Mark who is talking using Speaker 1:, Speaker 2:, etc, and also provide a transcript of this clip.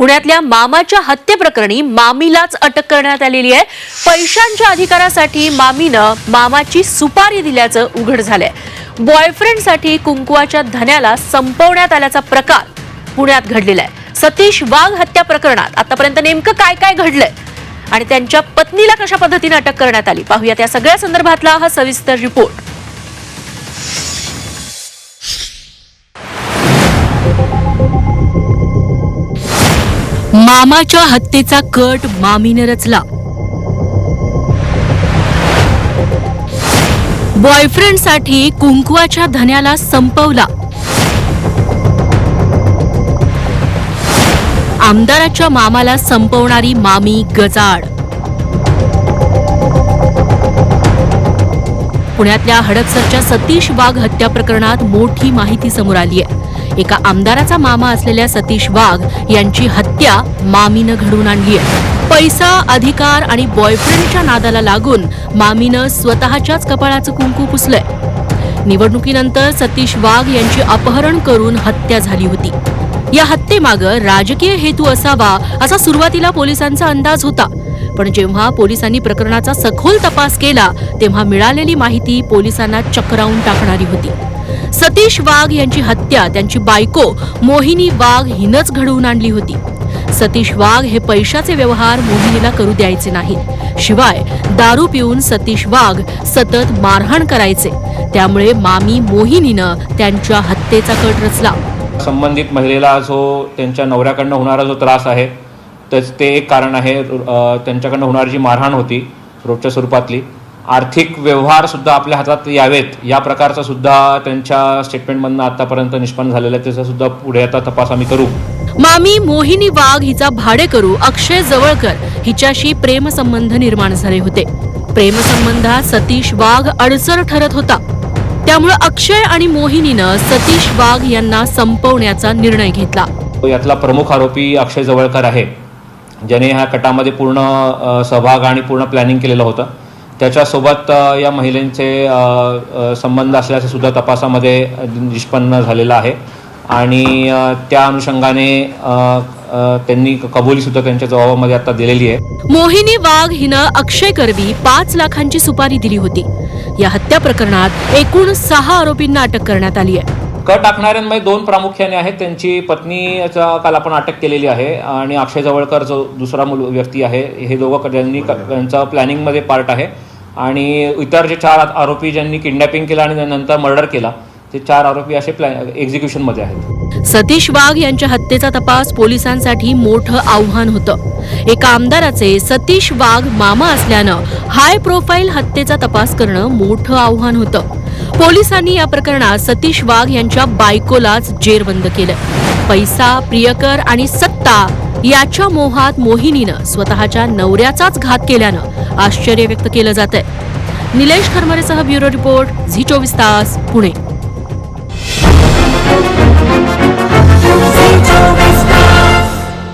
Speaker 1: पुण्यातल्या मामाच्या हत्येप्रकरणी मामीलाच अटक करण्यात आलेली आहे. पैशांच्या अधिकारासाठी मामीनं मामाची सुपारी दिल्याचं उघड झालंय. बॉयफ्रेंडसाठी कुंकुवाच्या धन्याला संपवण्यात आल्याचा प्रकार पुण्यात घडलेला आहे. सतीश वाघ हत्या प्रकरणात आतापर्यंत नेमकं काय काय घडलंय आणि त्यांच्या पत्नीला कशा पद्धतीने अटक करण्यात आली? पाहूयात या सगळ्या संदर्भातला हा सविस्तर रिपोर्ट मामाच्या हत्येचा कट मामीनं रचला. बॉयफ्रेंडसाठी कुंकवाच्या धन्याला संपवला. आमदाराच्या मामाला संपवणारी मामी गजाड पुण्यातल्या हडपसरच्या सतीश वाघ हत्या प्रकरणात मोठी माहिती समोर आली आहे एका आमदाराचा मामा असलेल्या सतीश वाघ यांची हत्या मामीनं घडवून आणली आहे. पैसा अधिकार आणि बॉयफ्रेंडच्या नादाला लागून मामीनं स्वतःच्याच कपाळाचं कुंकू पुसलंय. निवडणुकीनंतर सतीश वाघ यांची अपहरण करून हत्या झाली होती. या हत्येमागं राजकीय हेतू असावा असा सुरुवातीला पोलिसांचा अंदाज होता. पण जेव्हा पोलिसांनी प्रकरणाचा सखोल तपास केला तेव्हा मिळालेली माहिती पोलिसांना चक्रावून टाकणारी होती. सतीश वाघ यांची हत्या त्यांची बायको मोहिनी वाघ हिनंच घडवून आणली होती. सतीश वाघ हे पैशाचे व्यवहार मोहिनीला करू द्यायचे नाहीत शिवाय दारू पिऊन सतीश वाघ सतत मारहाण करायचे. त्यामुळे मामी मोहिनीनं त्यांच्या हत्येचा कट रचला.
Speaker 2: संबंधित महिलेला जो त्यांच्या नवऱ्याकडनं होणारा जो त्रास आहे तर ते एक कारण आहे त्यांच्याकडनं होणारी जी मारहाण होती रोजच्या स्वरूपातली आर्थिक व्यवहार सुद्धा आपल्या हातात यावेत. या प्रकारचा सुद्धा त्यांच्या स्टेटमेंटमधनं आतापर्यंत निष्पन्न झालेलं आहे. त्याचा सुद्धा पुढे आता तपास आम्ही करू.
Speaker 1: मामी मोहिनी वाघ हिचा भाडेकरू अक्षय जवळकर हिच्याशी प्रेमसंबंध निर्माण झाले होते. प्रेमसंबंधात सतीश वाघ अडसर ठरत होता. त्यामुळे अक्षय आणि मोहिनीनं सतीश वाघ यांना संपवण्याचा निर्णय घेतला.
Speaker 2: यातला प्रमुख आरोपी अक्षय जवळकर आहे. ज्याने ह्या कटामध्ये पूर्ण सहभाग आणि पूर्ण प्लॅनिंग केलेलं होतं. त्याच्यासोबत या महिलांचे संबंध असल्याचं सुद्धा तपासामध्ये निष्पन्न झालेलं आहे. आणि त्या अनुषंगाने त्यांनी कबुली सुद्धा त्यांच्या जबाबामध्ये आता दिलेली आहे.
Speaker 1: मोहिनी वाघ हिनं अक्षय करवी पाच लाखांची सुपारी दिली होती. या हत्या प्रकरणात एकूण सहा आरोपींना अटक करण्यात आली आहे.
Speaker 2: कट टाकणाऱ्यांमध्ये दोन प्रामुख्याने आहेत. त्यांची पत्नीचा काल आपण अटक केलेली आहे आणि अक्षय जवळकर जो दुसरा मुल व्यक्ती आहे हे दोघं ज्यांनी क- त्यांचा प्लॅनिंगमध्ये पार्ट आहे. आणि इतर जे चार आरोपी ज्यांनी किडनॅपिंग केलं आणि नंतर मर्डर केला ते चार आरोपी असे एक्झिक्युशन एक्झिक्युशनमध्ये आहेत.
Speaker 1: सतीश वाघ यांच्या हत्येचा तपास पोलिसांसाठी मोठं आव्हान होतं. एका आमदाराचे सतीश वाघ मामा असल्यानं हाय प्रोफाईल हत्येचा तपास करणं मोठं आव्हान होतं. पोलिसांनी या प्रकरणात सतीश वाघ यांच्या बायकोलाच जेरबंद केलं. पैसा प्रियकर आणि सत्ता याच्या मोहात मोहिनीनं स्वतःच्या नवऱ्याचाच घात केल्यानं आश्चर्य व्यक्त केलं जात आहे निलेश खरमरेसह ब्युरो रिपोर्ट झी चोवीस तास पुणे.